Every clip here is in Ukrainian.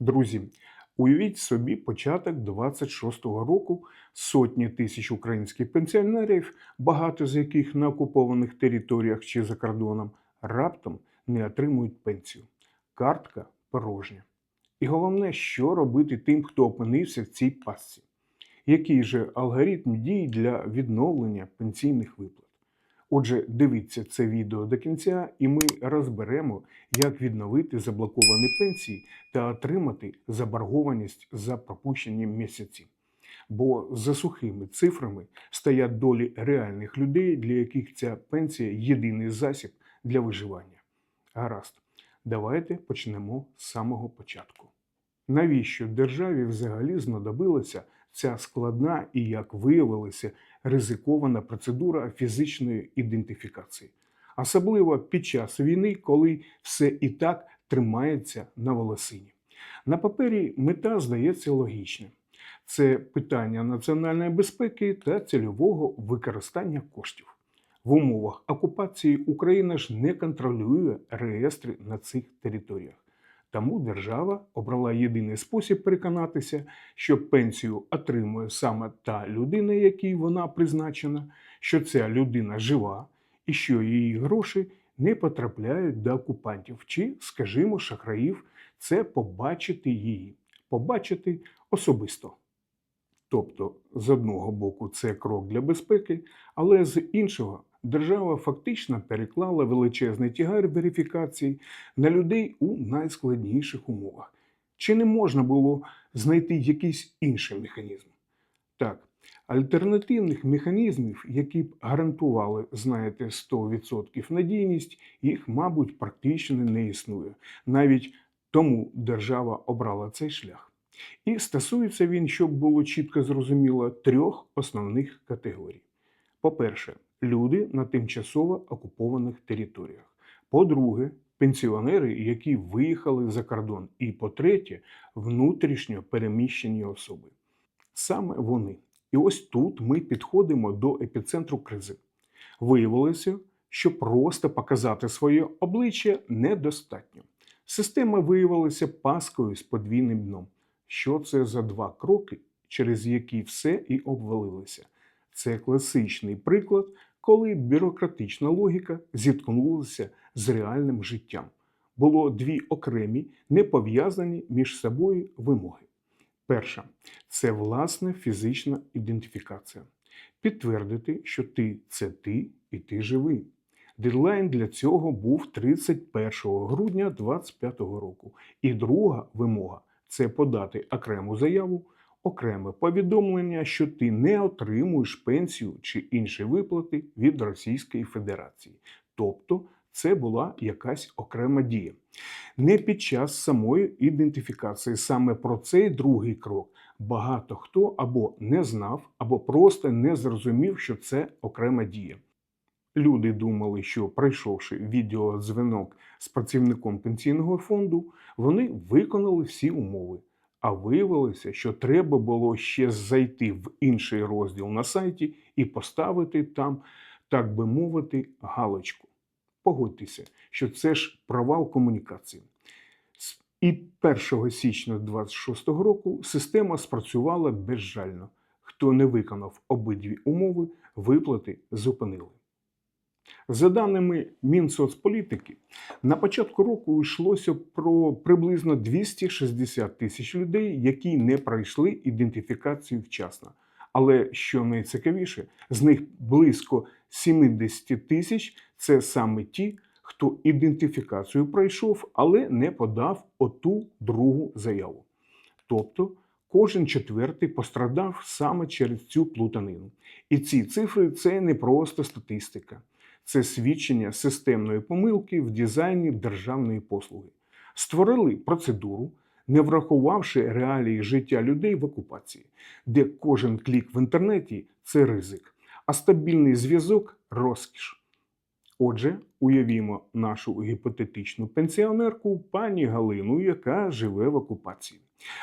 Друзі, уявіть собі початок 26-го року сотні тисяч українських пенсіонерів, багато з яких на окупованих територіях чи за кордоном, раптом не отримують пенсію. Картка порожня. І головне, що робити тим, хто опинився в цій пастці. Який же алгоритм дій для відновлення пенсійних виплат? Отже, дивіться це відео до кінця, і ми розберемо, як відновити заблоковані пенсії та отримати заборгованість за пропущені місяці. Бо за сухими цифрами стоять долі реальних людей, для яких ця пенсія єдиний засіб для виживання. Гаразд, давайте почнемо з самого початку. Навіщо державі взагалі знадобилася ця складна і, як виявилося, ризикована процедура фізичної ідентифікації, особливо під час війни, коли все і так тримається на волосині. На папері мета здається логічним. Це питання національної безпеки та цільового використання коштів. В умовах окупації Україна ж не контролює реєстри на цих територіях. Тому держава обрала єдиний спосіб переконатися, що пенсію отримує саме та людина, якій вона призначена, що ця людина жива і що її гроші не потрапляють до окупантів чи, скажімо, шахраїв, це побачити її, побачити особисто. Тобто, з одного боку, це крок для безпеки, але з іншого держава фактично переклала величезний тягар верифікації на людей у найскладніших умовах. Чи не можна було знайти якийсь інший механізм? Так, альтернативних механізмів, які б гарантували, знаєте, 100% надійність, їх, мабуть, практично не існує. Навіть тому держава обрала цей шлях. І стосується він, щоб було чітко зрозуміло, трьох основних категорій. По-перше, люди на тимчасово окупованих територіях. По-друге, пенсіонери, які виїхали за кордон. І по-третє, внутрішньо переміщені особи. Саме вони. І ось тут ми підходимо до епіцентру кризи. Виявилося, що просто показати своє обличчя недостатньо. Система виявилася паскою з подвійним дном. Що це за два кроки, через які все і обвалилося? Це класичний приклад, коли бюрократична логіка зіткнулася з реальним життям. Було дві окремі, не пов'язані між собою вимоги. Перша це власна фізична ідентифікація. Підтвердити, що ти це ти і ти живий. Дедлайн для цього був 31 грудня 2025 року. І друга вимога це подати окрему заяву, окреме повідомлення, що ти не отримуєш пенсію чи інші виплати від Російської Федерації. Тобто це була якась окрема дія. Не під час самої ідентифікації, саме про цей другий крок багато хто або не знав, або просто не зрозумів, що це окрема дія. Люди думали, що пройшовши відеодзвінок з працівником пенсійного фонду, вони виконали всі умови. А виявилося, що треба було ще зайти в інший розділ на сайті і поставити там, так би мовити, галочку. Погодьтеся, що це ж провал комунікації. І 1 січня 2026 року система спрацювала безжально. Хто не виконав обидві умови, виплати зупинили. За даними Мінсоцполітики, на початку року йшлося про приблизно 260 тисяч людей, які не пройшли ідентифікацію вчасно. Але що найцікавіше, з них близько 70 тисяч це саме ті, хто ідентифікацію пройшов, але не подав оту другу заяву. Тобто кожен четвертий пострадав саме через цю плутанину. І ці цифри це не просто статистика це свідчення системної помилки в дизайні державної послуги. Створили процедуру, не врахувавши реалії життя людей в окупації, де кожен клік в інтернеті це ризик, а стабільний зв'язок розкіш. Отже, уявімо нашу гіпотетичну пенсіонерку пані Галину, яка живе в окупації.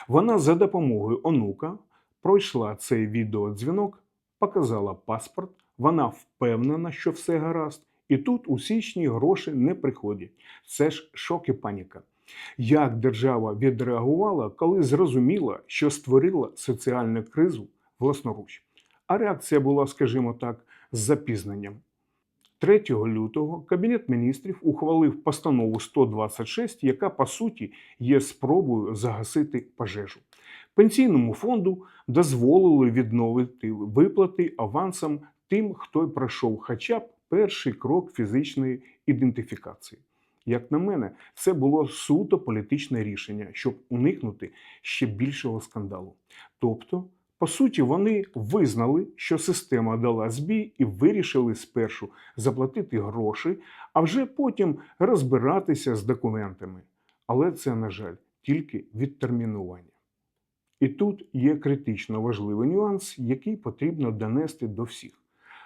Вона за допомогою онука пройшла цей відеодзвінок, показала паспорт. Вона впевнена, що все гаразд, і тут у січні гроші не приходять. Це ж шок і паніка. Як держава відреагувала, коли зрозуміла, що створила соціальну кризу власноруч? А реакція була, скажімо так, з запізненням. 3 лютого Кабінет міністрів ухвалив постанову 126, яка по суті є спробою загасити пожежу. Пенсійному фонду дозволили відновити виплати авансом тим, хто пройшов хоча б перший крок фізичної ідентифікації. Як на мене, це було суто політичне рішення, щоб уникнути ще більшого скандалу. Тобто, по суті, вони визнали, що система дала збій і вирішили спершу заплатити гроші, а вже потім розбиратися з документами. Але це, на жаль, тільки відтермінування. І тут є критично важливий нюанс, який потрібно донести до всіх.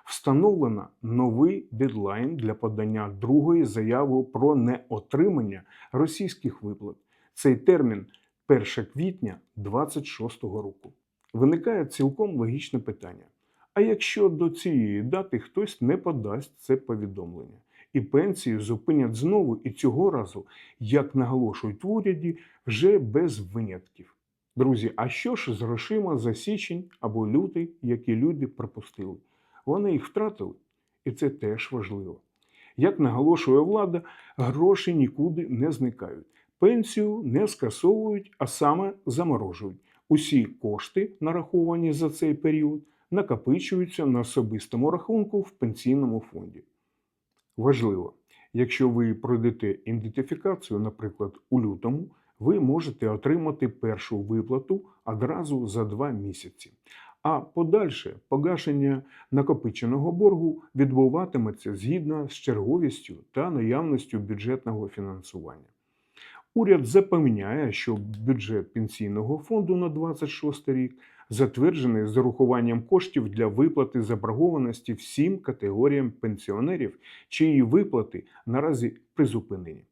Встановлено новий дедлайн для подання другої заяви про неотримання російських виплат. Цей термін 1 квітня 2026 року. Виникає цілком логічне питання. А якщо до цієї дати хтось не подасть це повідомлення, і пенсії зупинять знову, і цього разу, як наголошують в уряді, вже без винятків. Друзі, а що ж з грошима за січень або лютий, які люди пропустили? Вони їх втратили, і це теж важливо. Як наголошує влада, гроші нікуди не зникають. Пенсію не скасовують, а саме заморожують. Усі кошти, нараховані за цей період, накопичуються на особистому рахунку в пенсійному фонді. Важливо, якщо ви пройдете ідентифікацію, наприклад, у лютому, ви можете отримати першу виплату одразу за два місяці. А подальше погашення накопиченого боргу відбуватиметься згідно з черговістю та наявністю бюджетного фінансування. Уряд запевняє, що бюджет пенсійного фонду на 26 рік затверджений з урахуванням коштів для виплати заборгованості всім категоріям пенсіонерів, чиї виплати наразі призупинені.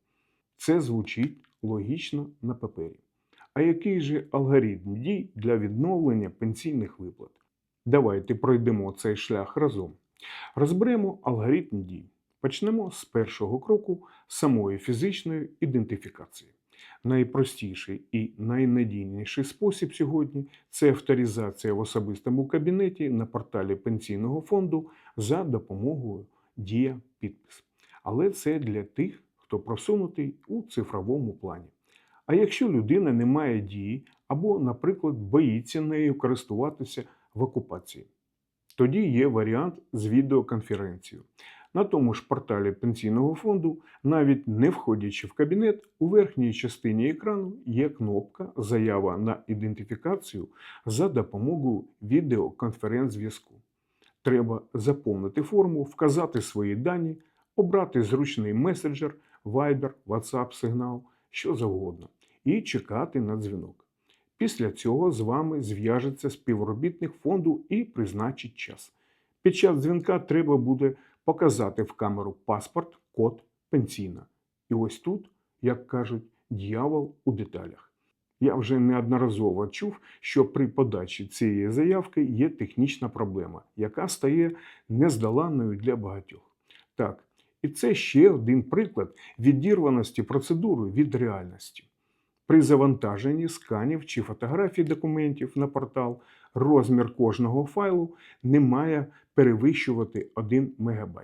Це звучить логічно на папері. А який же алгоритм дій для відновлення пенсійних виплат? Давайте пройдемо цей шлях разом. Розберемо алгоритм дій. Почнемо з першого кроку самої фізичної ідентифікації. Найпростіший і найнадійніший спосіб сьогодні це авторизація в особистому кабінеті на порталі пенсійного фонду за допомогою Дія підпис. Але це для тих, хто просунутий у цифровому плані. А якщо людина не має дії або, наприклад, боїться нею користуватися в окупації, тоді є варіант з відеоконференцією. На тому ж порталі пенсійного фонду, навіть не входячи в кабінет, у верхній частині екрану є кнопка Заява на ідентифікацію за допомогою відеоконференц-зв'язку. Треба заповнити форму, вказати свої дані, обрати зручний меседжер, Viber, WhatsApp, сигнал, що завгодно, і чекати на дзвінок. Після цього з вами зв'яжеться співробітник фонду і призначить час. Під час дзвінка треба буде показати в камеру паспорт, код, пенсійна. І ось тут, як кажуть, дьявол у деталях. Я вже неодноразово чув, що при подачі цієї заявки є технічна проблема, яка стає нездоланною для багатьох. Так, і це ще один приклад відірваності процедури від реальності. При завантаженні сканів чи фотографій документів на портал розмір кожного файлу не має перевищувати 1 МБ.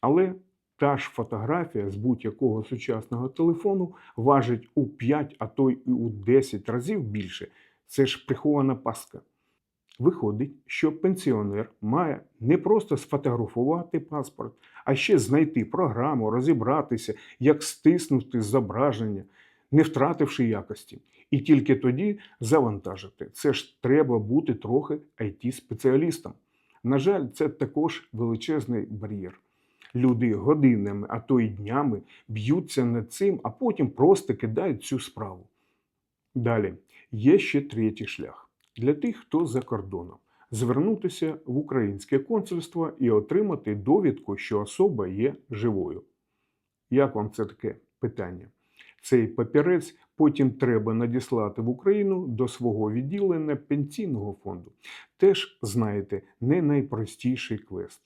Але та ж фотографія з будь-якого сучасного телефону важить у 5, а то й у 10 разів більше. Це ж прихована пастка. Виходить, що пенсіонер має не просто сфотографувати паспорт, а ще знайти програму, розібратися, як стиснути зображення, не втративши якості. І тільки тоді завантажити. Це ж треба бути трохи it спеціалістом На жаль, це також величезний бар'єр. Люди годинами, а то й днями б'ються над цим, а потім просто кидають цю справу. Далі є ще третій шлях для тих, хто за кордоном. Звернутися в українське консульство і отримати довідку, що особа є живою. Як вам це таке питання? Цей папірець потім треба надіслати в Україну до свого відділення пенсійного фонду. Теж, знаєте, не найпростіший квест.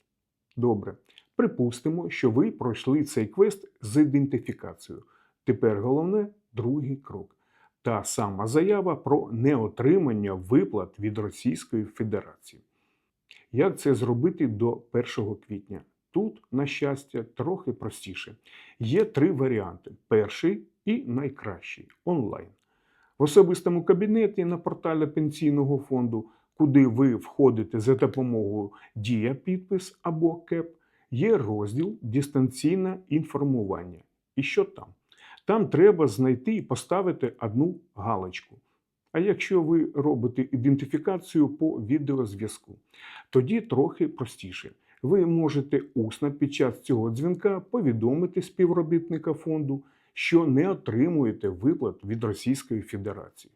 Добре, припустимо, що ви пройшли цей квест з ідентифікацією. Тепер головне Другий крок. Та сама заява про неотримання виплат від Російської Федерації. Як це зробити до 1 квітня? Тут, на щастя, трохи простіше. Є три варіанти: перший і найкращий онлайн. В особистому кабінеті на порталі пенсійного фонду, куди ви входите за допомогою Дія підпис або КЕП, є розділ Дистанційне інформування. І що там? Там треба знайти і поставити одну галочку. А якщо ви робите ідентифікацію по відеозв'язку, тоді трохи простіше. Ви можете усно під час цього дзвінка повідомити співробітника фонду, що не отримуєте виплат від Російської Федерації.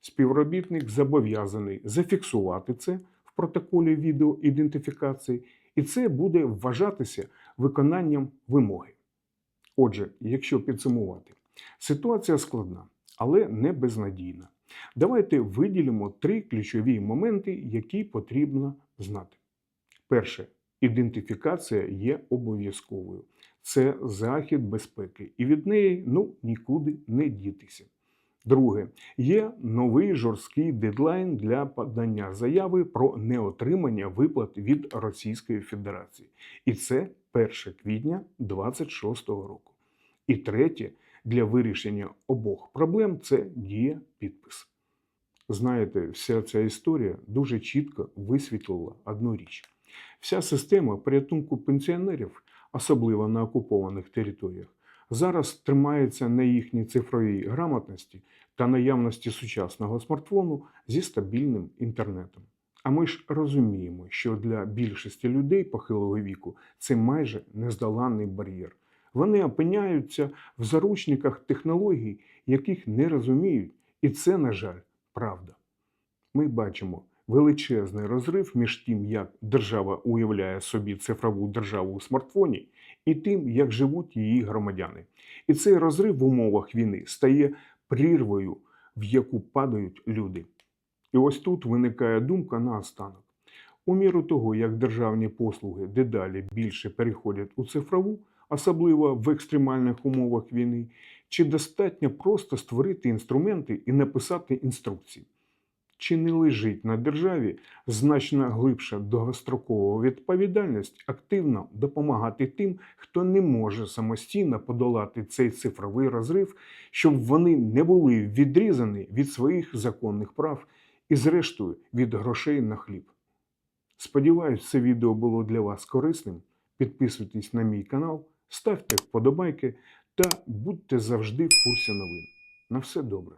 Співробітник зобов'язаний зафіксувати це в протоколі відеоідентифікації, і це буде вважатися виконанням вимоги. Отже, якщо підсумувати, ситуація складна, але не безнадійна. Давайте виділимо три ключові моменти, які потрібно знати. Перше, ідентифікація є обов'язковою. Це захід безпеки, і від неї ну, нікуди не дітися. Друге, є новий жорсткий дедлайн для подання заяви про неотримання виплат від Російської Федерації. І це 1 квітня 2026 року. І третє, для вирішення обох проблем це дія підпис. Знаєте, вся ця історія дуже чітко висвітлила одну річ. Вся система порятунку пенсіонерів, особливо на окупованих територіях, зараз тримається на їхній цифровій грамотності та наявності сучасного смартфону зі стабільним інтернетом. А ми ж розуміємо, що для більшості людей похилого віку це майже нездоланний бар'єр. Вони опиняються в заручниках технологій, яких не розуміють, і це, на жаль, правда. Ми бачимо величезний розрив між тим, як держава уявляє собі цифрову державу у смартфоні, і тим, як живуть її громадяни. І цей розрив в умовах війни стає прірвою, в яку падають люди. І ось тут виникає думка на останок. У міру того, як державні послуги дедалі більше переходять у цифрову, особливо в екстремальних умовах війни, чи достатньо просто створити інструменти і написати інструкції? Чи не лежить на державі значно глибша довгострокова відповідальність активно допомагати тим, хто не може самостійно подолати цей цифровий розрив, щоб вони не були відрізані від своїх законних прав і, зрештою, від грошей на хліб? Сподіваюсь, це відео було для вас корисним. Підписуйтесь на мій канал, ставте вподобайки та будьте завжди в курсі новин. На все добре.